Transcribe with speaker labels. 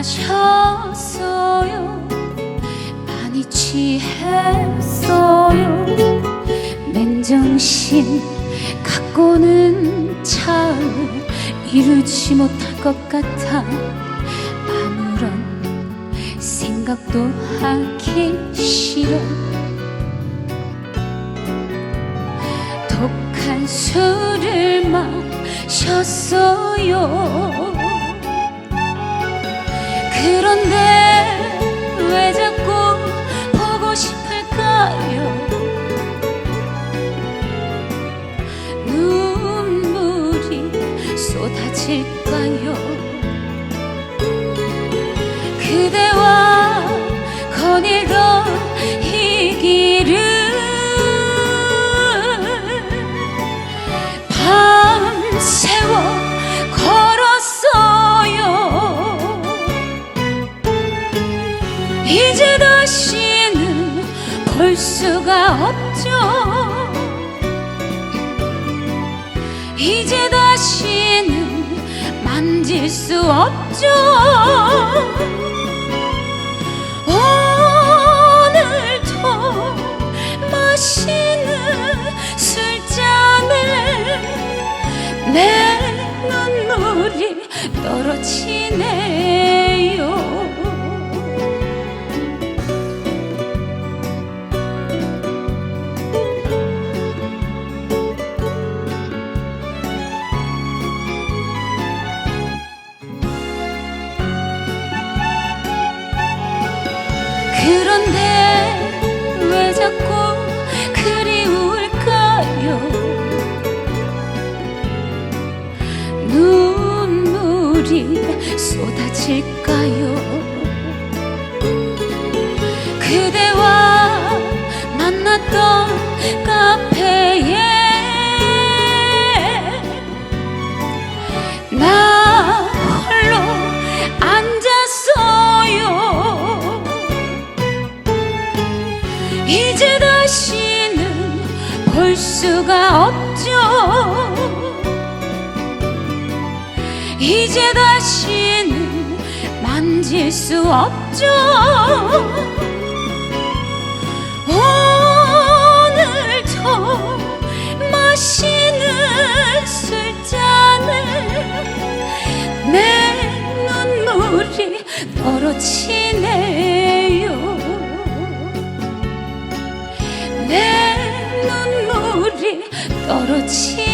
Speaker 1: 마셨어요. 많이 취했어요. 맨정신 갖고는 참 이루지 못할 것 같아. 아무런 생각도 하기 싫어. 독한 술을 마셨어요 그런데 왜 자꾸 보고 싶을까요? 눈물이 쏟아질까요? 그대와 거닐던 이 길을 이제 다시는 볼 수가 없죠. 이제 다시는 만질 수 없죠. 오늘도 마시는 술잔에 내 눈물이 떨어지네 자꾸 그리울까요? 눈물이 쏟아질까요? 그대와 만났던 카페에 수가 없죠. 이제 다시는 만질 수 없죠 떨어지네요